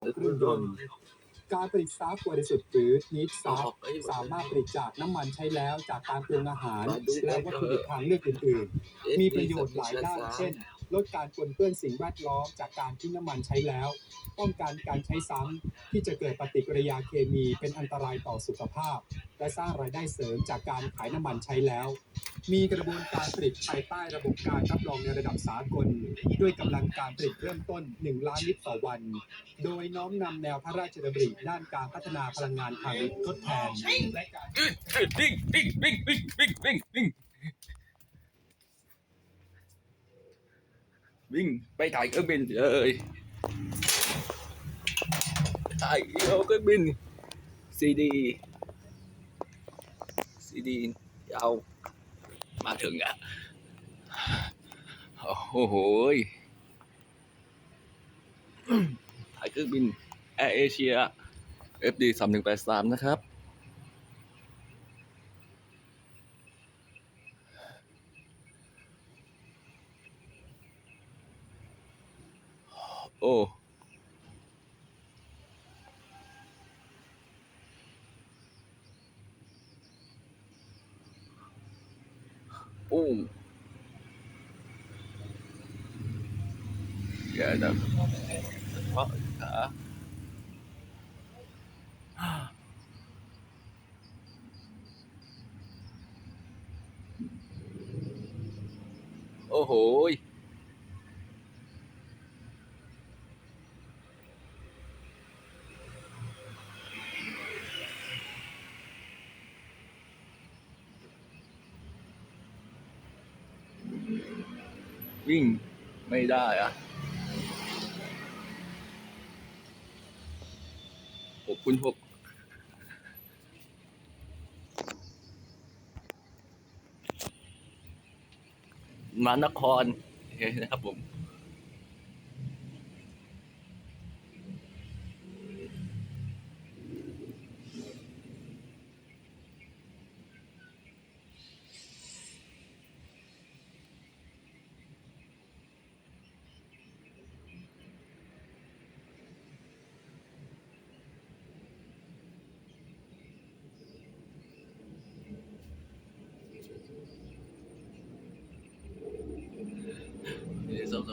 เครื่องยนต์การผลิตซาฟบริสุทธิ์หรือนิดซาฟสามารถผลิตจากน้ำมันใช้แล้วจากการปรุงอาหาร และวัตถุดิบทางเลือกอื่นๆ มีประโยชน์หลายด้านเช่น ลดการปนเปื้อนสิ่งแวดล้อมจากการทิ้งน้ำมันใช้แล้ว ป้องกันการใช้ซ้ำที่จะเกิดปฏิกิริยาเคมีเป็นอันตรายต่อสุขภาพ และสร้างรายได้เสริมจากการขายน้ำมันใช้แล้ว มีกระบวนการผลิตภายใต้ระบบการรับรองในระดับสากล ด้วยกำลังการผลิตเริ่มต้น 1 ล้านลิตรต่อวัน โดยน้อมนำแนวพระราชดำริด้านการพัฒนาพลังงานทางทดแทนและการ วิ่งวิ่งวิ่งวิ่งวิ่งวิ่งวิ่ง วิ่งไปถ่ายเครื่องบินเลยถ่ายเอาเครื่องบินซีดีซีดียาวมาถึงอะ โอ้โหถ่ายเครื่องบินแอร์เอเชีย FD สามหนึ่งแปดสามนะครับ ồ. Ồ. Dạ đâu có cả ôi วิ่งไม่ได้อะหกคูณหกมานครโอเคนะครับผม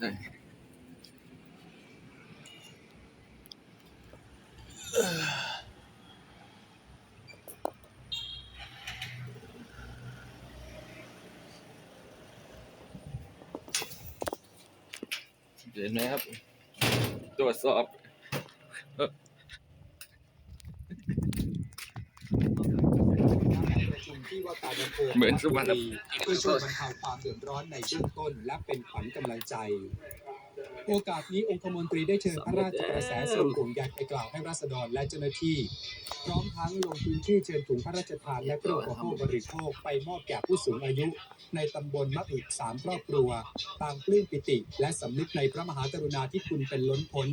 เห็นไหมครับ ตรวจสอบ ประชุม ที่ว่าการอำเภอเหมือนสุวรรณ เพื่อช่วยบรรเทาความเดือดร้อนในเบื้องต้น และเป็นขวัญกำลังใจ โอกาสนี้องคมนตรีได้เชิญพระราชกระแสส่งห่วงใยไปกล่าวให้ราษฎรและเจ้าหน้าที่ พร้อมทั้งลงพื้นที่เชิญถุงพระราชทานและเครื่องอุปโภคบริโภคไปมอบแก่ผู้สูงอายุ ในตำบลมะอึกสามครอบครัวต่างปลื้มปิติ และสำนึกในพระมหากรุณาธิคุณเป็นล้นพ้น